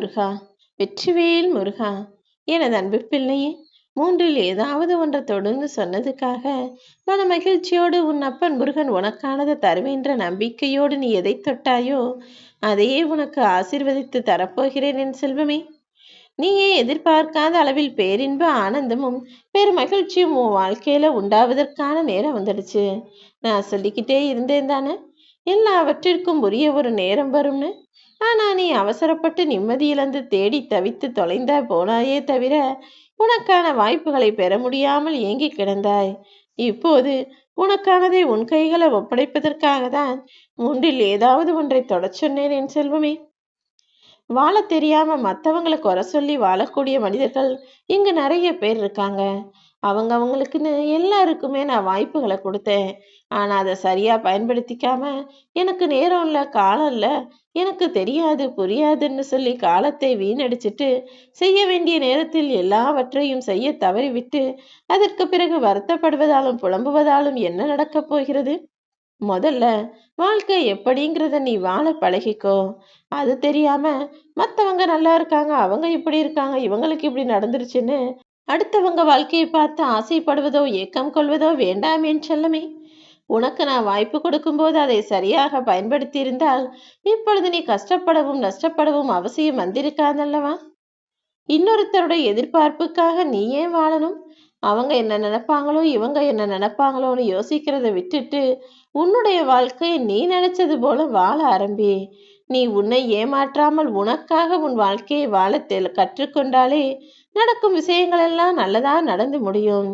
முருகா வெற்றிவேல் முருகா. எனது அன்பு பிள்ளையே மூன்றில் ஏதாவது ஒன்றை தொடர்ந்து சொன்னதுக்காக மன மகிழ்ச்சியோடு உன் அப்பன் முருகன் உனக்கானதை தருவேன்ற நம்பிக்கையோடு நீ எதை தொட்டாயோ அதையே உனக்கு ஆசிர்வதித்து தரப்போகிறேன் என் செல்வமே. நீயே எதிர்பார்க்காத அளவில் பேரின்ப ஆனந்தமும் பெரு மகிழ்ச்சியும் உன் வாழ்க்கையில உண்டாவதற்கான நேரம் வந்துடுச்சு. நான் சொல்லிக்கிட்டே இருந்தேன் தானே? எல்லாவற்றிற்கும் உரிய ஒரு நேரம் வரும்னு? ஆனா நீ அவசரப்பட்டு நிம்மதி இழந்து தேடி தவித்து தொலைந்த போனாயே தவிர உனக்கான வாய்ப்புகளை பெற முடியாமல் ஏங்கி கிடந்தாய். இப்போது உனக்கானதை உன் கைகளை ஒப்படைப்பதற்காக தான் மூன்றில் ஏதாவது ஒன்றை தொடச் சொன்னேன் என் செல்வமே. வாழ தெரியாம மற்றவங்களை குறை சொல்லி வாழக்கூடிய மனிதர்கள் இங்க நிறைய பேர் இருக்காங்க. அவங்க அவங்களுக்குன்னு எல்லாருக்குமே நான் வாய்ப்புகளை கொடுத்தேன். ஆனா அதை சரியா பயன்படுத்திக்காம எனக்கு நேரம் இல்லை காலம் இல்லை எனக்கு தெரியாது புரியாதுன்னு சொல்லி காலத்தை வீணடிச்சிட்டு செய்ய வேண்டிய நேரத்தில் எல்லாவற்றையும் செய்ய தவறிவிட்டு அதற்கு பிறகு வருத்தப்படுவதாலும் புலம்புவதாலும் என்ன நடக்கப் போகிறது? முதல்ல வாழ்க்கை எப்படிங்கிறத நீ வாழ பழகிக்கோ. அது தெரியாம மத்தவங்க நல்லா இருக்காங்க அவங்க இப்படி இருக்காங்க இவங்களுக்கு இப்படி நடந்துருச்சுன்னு அடுத்தவங்க வாழ்க்கையை பார்த்து ஆசைப்படுவதோ ஏக்கம் கொள்வதோ வேண்டாமேன் செல்லமே. உனக்கு நான் வாய்ப்பு கொடுக்கும்போது அதை சரியாக பயன்படுத்தி இருந்தால் இப்பொழுது நீ கஷ்டப்படவும் நஷ்டப்படவும் அவசியம் வந்திருக்காதல்லவா? இன்னொருத்தருடைய எதிர்பார்ப்புக்காக நீ ஏன் வாழணும்? அவங்க என்ன நினைப்பாங்களோ இவங்க என்ன நினைப்பாங்களோன்னு யோசிக்கிறத விட்டுட்டு உன்னுடைய வாழ்க்கையை நீ நினைச்சது போல வாழ ஆரம்பி. நீ உன்னை ஏமாற்றாமல் உனக்காக உன் வாழ்க்கையை வாழ கற்றுக்கொண்டாலே நடக்கும் விஷயங்கள் எல்லாம் நல்லதா நடந்து முடியும்.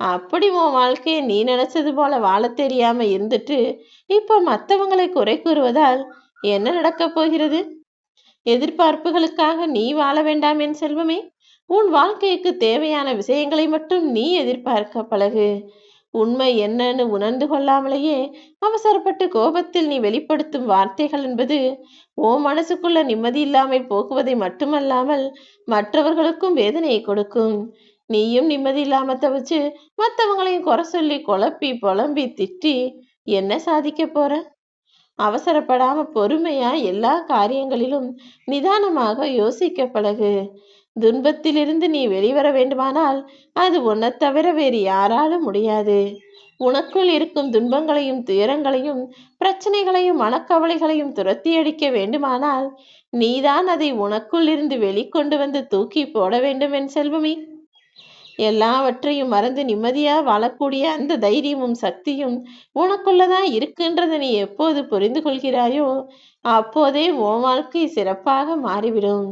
அப்படி உன் வாழ்க்கையை நீ நினைச்சது போல வாழ தெரியாம இருந்துட்டு இப்போ மற்றவங்களை குறை கூறுவதால் என்ன நடக்கப் போகிறது? எதிர்பார்ப்புகளுக்காக நீ வாழ வேண்டாம் என் செல்வமே. உன் வாழ்க்கைக்கு தேவையான விஷயங்களை மட்டும் நீ எதிர்பார்க்க பழகு. உண்மை என்னன்னு உணர்ந்து கொள்ளாமலேயே அவசரப்பட்டு கோபத்தில் நீ வெளிப்படுத்தும் வார்த்தைகள் என்பது ஓ மனசுக்குள்ள நிம்மதி இல்லாமல் போக்குவதை மட்டுமல்லாமல் மற்றவர்களுக்கும் வேதனையை கொடுக்கும். நீயும் நிம்மதி இல்லாம தவிச்சு மற்றவங்களையும் குறை சொல்லி குழப்பி புலம்பி திட்டி என்ன சாதிக்க போற? அவசரப்படாம பொறுமையா எல்லா காரியங்களிலும் நிதானமாக யோசிக்க பழகு. துன்பத்திலிருந்து நீ வெளிவர வேண்டுமானால் அது உன்னை தவிர வேறு யாராலும் முடியாது. உனக்குள் இருக்கும் துன்பங்களையும் துயரங்களையும் பிரச்சனைகளையும் மனக்கவலைகளையும் துரத்தி அடிக்க வேண்டுமானால் நீதான் அதை உனக்குள் இருந்து வெளிக்கொண்டு வந்து தூக்கி போட வேண்டும் என் செல்வமே. எல்லாவற்றையும் மறந்து நிம்மதியா வாழக்கூடிய அந்த தைரியமும் சக்தியும் உனக்குள்ளதான் இருக்குன்றதை நீ எப்போது புரிந்து கொள்கிறாயோ அப்போதே உன் வாழ்க்கை சிறப்பாக மாறிவிடும்.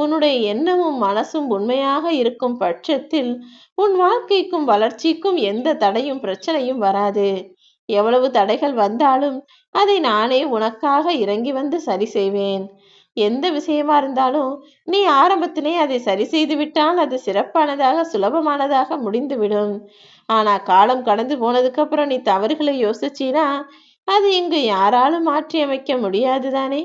உன்னுடைய எண்ணமும் மனசும் உண்மையாக இருக்கும் பட்சத்தில் உன் வாழ்க்கைக்கும் வளர்ச்சிக்கும் எந்த தடையும் பிரச்சனையும் வராது. எவ்வளவு தடைகள் வந்தாலும் அதை நானே உனக்காக இறங்கி வந்து சரி செய்வேன். எந்த விஷயமா இருந்தாலும் நீ ஆரம்பத்திலே அதை சரி செய்து விட்டால் அது சிறப்பானதாக சுலபமானதாக முடிந்துவிடும். ஆனா காலம் கடந்து போனதுக்கு அப்புறம் நீ தவறுகளை யோசிச்சினா அது இங்கு யாராலும் மாற்றி அமைக்க முடியாது தானே?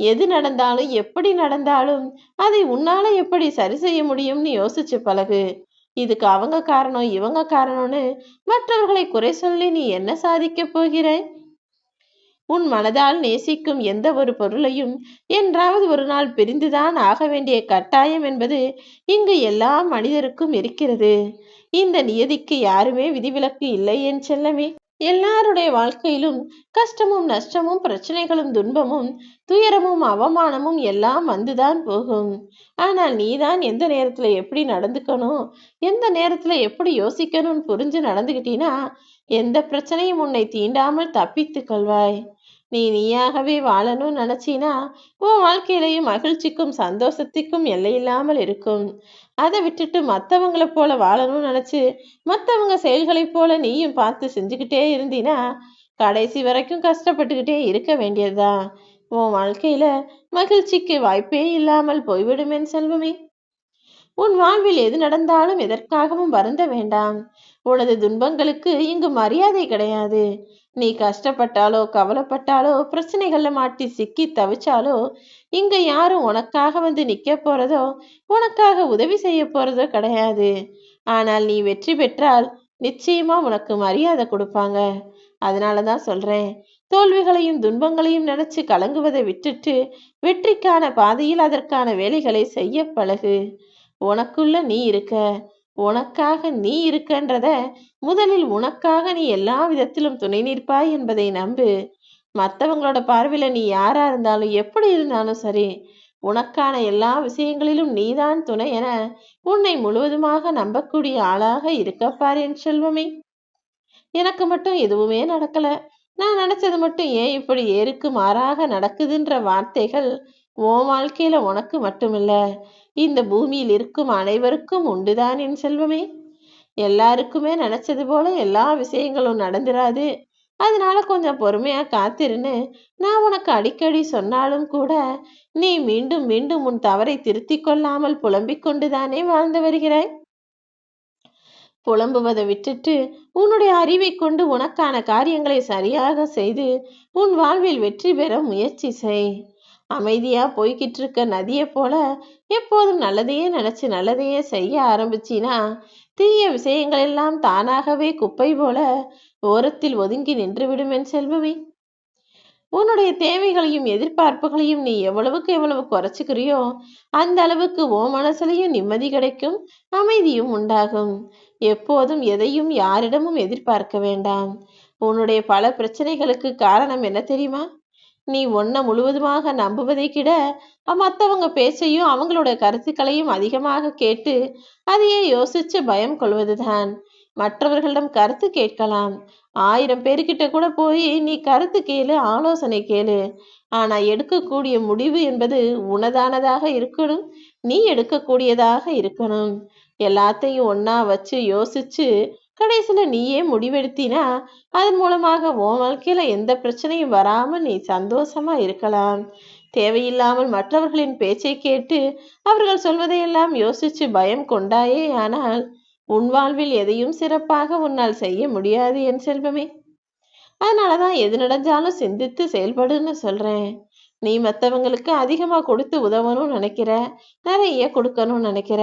எது நடந்தாலும் எப்படி நடந்தாலும் அதை உன்னால எப்படி சரி செய்ய முடியும்னு யோசிச்சு பழகு. இதுக்கு அவங்க காரணம் இவங்க காரணம்னு மற்றவர்களை குறை சொல்லி நீ என்ன சாதிக்க போகிற? உன் மனதால் நேசிக்கும் எந்த ஒரு பொருளையும் என்றாவது ஒரு நாள் பிரிந்துதான் ஆக வேண்டிய கட்டாயம் என்பது இங்கு எல்லா மனிதருக்கும் இருக்கிறது. இந்த நியதிக்கு யாருமே விதிவிலக்கு இல்லை என் செல்லமே. எல்லாருடைய வாழ்க்கையிலும் கஷ்டமும் நஷ்டமும் பிரச்சனைகளும் துன்பமும் துயரமும் அவமானமும் எல்லாம் வந்துதான் போகும். ஆனால் நீதான் எந்த நேரத்துல எப்படி நடந்துக்கணும் எந்த நேரத்துல எப்படி யோசிக்கணும்னு புரிஞ்சு நடந்துகிட்டீனா எந்த பிரச்சனையும் உன்னை தீண்டாமல் தப்பித்து கொள்வாய். நீ நீயாகவே வாழணும்னு நினைச்சினா உன் வாழ்க்கையிலையும் மகிழ்ச்சிக்கும் சந்தோஷத்துக்கும் எல்லையில்லாமல் இருக்கும். அதை விட்டுட்டு மற்றவங்களை போல வாழணும்னு நினைச்சு மற்றவங்க செயல்களைப் போல நீயும் பார்த்து செஞ்சுக்கிட்டே இருந்தீனா கடைசி வரைக்கும் கஷ்டப்பட்டுக்கிட்டே இருக்க வேண்டியதுதான். உன் வாழ்க்கையில மகிழ்ச்சிக்கு வாய்ப்பே இல்லாமல் போய்விடுமேன் செல்வமே. உன் வாழ்வில் எது நடந்தாலும் எதற்காகவும் வருந்த வேண்டாம். உனது துன்பங்களுக்கு இங்கு மரியாதை கிடையாது. நீ கஷ்டப்பட்டாலோ கவலைப்பட்டாலோ பிரச்சனைகள்ல மாட்டி சிக்கி தவிச்சாலோ இங்க யாரும் உனக்காக வந்து நிக்க போறதோ உனக்காக உதவி செய்ய போறதோ கிடையாது. ஆனால் நீ வெற்றி பெற்றால் நிச்சயமா உனக்கு மரியாதை கொடுப்பாங்க. அதனால தான் சொல்றேன். தோல்விகளையும் துன்பங்களையும் நினைச்சு கலங்குவதை விட்டுட்டு வெற்றிக்கான பாதையில் அதற்கான வேலைகளை செய்ய பழகு. உனக்குள்ள நீ இருக்க. உனக்காக நீ இருக்கன்றத முதலில் உனக்காக நீ எல்லா விதத்திலும் துணை நிற்பாய் என்பதை நம்பு. மற்றவங்களோட பார்வையில நீ யாரா இருந்தாலும் எப்படி இருந்தாலும் சரி உனக்கான எல்லா விஷயங்களிலும் நீதான் துணை என உன்னை முழுவதுமாக நம்பக்கூடிய ஆளாக இருக்கப்பார் என் செல்வமே. எனக்கு மட்டும் எதுவுமே நடக்கல. நான் நினைச்சது மட்டும் ஏன் இப்படி ஏருக்கு மாறாக நடக்குதுன்ற வார்த்தைகள் உன் வாழ்க்கையில உனக்கு மட்டுமில்ல. இந்த பூமியில் இருக்கும் அனைவருக்கும் உண்டுதான் என் செல்வமே. எல்லாருக்குமே நினைச்சது போல எல்லா விஷயங்களும் நடந்துராது. அதனால கொஞ்சம் பொறுமையா காத்திருன்னு நான் உனக்கு அடிக்கடி சொன்னாலும் கூட நீ மீண்டும் மீண்டும் உன் தவறை திருத்திக் கொள்ளாமல் புலம்பிக் கொண்டுதானே வாழ்ந்து வருகிறாய்? புலம்புவதை விட்டுட்டு உன்னுடைய அறிவை கொண்டு உனக்கான காரியங்களை சரியாக செய்து உன் வாழ்வில் வெற்றி பெற முயற்சி செய். அமைதியா போய்கிட்டு இருக்க நதியை போல எப்போதும் நல்லதையே நினைச்சு நல்லதையே செய்ய ஆரம்பிச்சினா தீய விஷயங்கள் எல்லாம் தானாகவே குப்பை போல ஓரத்தில் ஒதுங்கி நின்றுவிடும் என் செல்வமே. உன்னுடைய தேவைகளையும் எதிர்பார்ப்புகளையும் நீ எவ்வளவுக்கு எவ்வளவு குறைச்சிக்கிறியோ அந்த அளவுக்கு ஓ மனசுலையும் நிம்மதி கிடைக்கும் அமைதியும் உண்டாகும். எப்போதும் எதையும் யாரிடமும் எதிர்பார்க்க வேண்டாம். உன்னுடைய பல பிரச்சனைகளுக்கு காரணம் என்ன தெரியுமா? நீ ஒன்ன முழுவதுமாக நம்புவதை கிட மற்றவங்க பேச்சையும் அவங்களோட கருத்துக்களையும் அதிகமாக கேட்டு அதையே யோசிச்சு பயம் கொள்வதுதான். மற்றவர்களிடம் கருத்து கேட்கலாம். ஆயிரம் பேர்கிட்ட கூட போய் நீ கருத்து கேளு ஆலோசனை கேளு. ஆனா எடுக்கக்கூடிய முடிவு என்பது உனதானதாக இருக்கணும் நீ எடுக்கக்கூடியதாக இருக்கணும். எல்லாத்தையும் ஒன்னா வச்சு யோசிச்சு கடைசியில் நீயே முடிவெடுத்தினா அதன் மூலமாக உன் வாழ்க்கையில் எந்த பிரச்சனையும் வராமல் நீ சந்தோஷமாக இருக்கலாம். தேவையில்லாமல் மற்றவர்களின் பேச்சை கேட்டு அவர்கள் சொல்வதையெல்லாம் யோசிச்சு பயம் கொண்டாயே ஆனால் உன் வாழ்வில் எதையும் சிறப்பாக உன்னால் செய்ய முடியாது என் செல்வமே. அதனாலதான் எது நடந்தாலும் சிந்தித்து செயல்படுன்னு சொல்கிறேன் நீ மற்றவங்களுக்கு அதிகமாக கொடுத்து உதவணும்னு நினைக்கிற? நிறைய கொடுக்கணும்னு நினைக்கிற?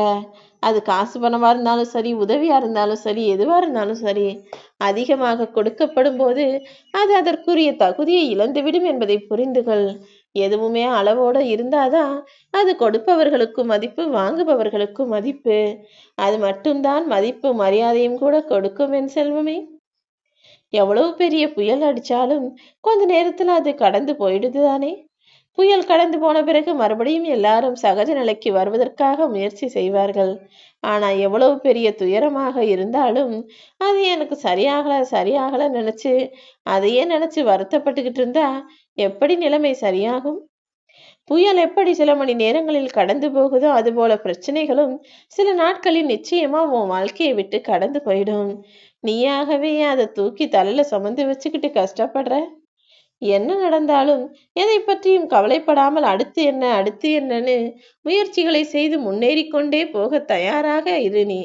அது காசு பணமாக இருந்தாலும் சரி உதவியாக இருந்தாலும் சரி எதுவாக இருந்தாலும் சரி அதிகமாக கொடுக்கப்படும் போது அது அதற்குரிய தகுதியை இழந்துவிடும் என்பதை புரிந்துகள். எதுவுமே அளவோடு இருந்தாதான் அது கொடுப்பவர்களுக்கும் மதிப்பு வாங்குபவர்களுக்கும் மதிப்பு. அது மட்டும்தான் மதிப்பு மரியாதையும் கூட கொடுக்கும் என் செல்வமே. எவ்வளவு பெரிய புயல் அடிச்சாலும் கொஞ்ச நேரத்துல அது கடந்து போயிடுது தானே புயல் கடந்து போன பிறகு மறுபடியும் எல்லாரும் சகஜ நிலைக்கு வருவதற்காக முயற்சி செய்வார்கள். ஆனா எவ்வளவு பெரிய துயரமாக இருந்தாலும் அது எனக்கு சரியாகல சரியாகல நினைச்சு அதையே நினைச்சு வருத்தப்பட்டுக்கிட்டு இருந்தா எப்படி நிலைமை சரியாகும்? புயல் எப்படி சில மணி நேரங்களில் கடந்து போகுதோ அதுபோல பிரச்சனைகளும் சில நாட்களில் நிச்சயமா உன் வாழ்க்கையை விட்டு கடந்து போயிடும். நீயாகவே அதை தூக்கி தலையில சுமந்து வச்சுக்கிட்டு கஷ்டப்படுற? என்ன நடந்தாலும் எதை பற்றியும் கவலைப்படாமல் அடுத்து என்ன அடுத்து என்னன்னு முயற்சிகளை செய்து முன்னேறிக்கொண்டே போக தயாராக இரு நீ.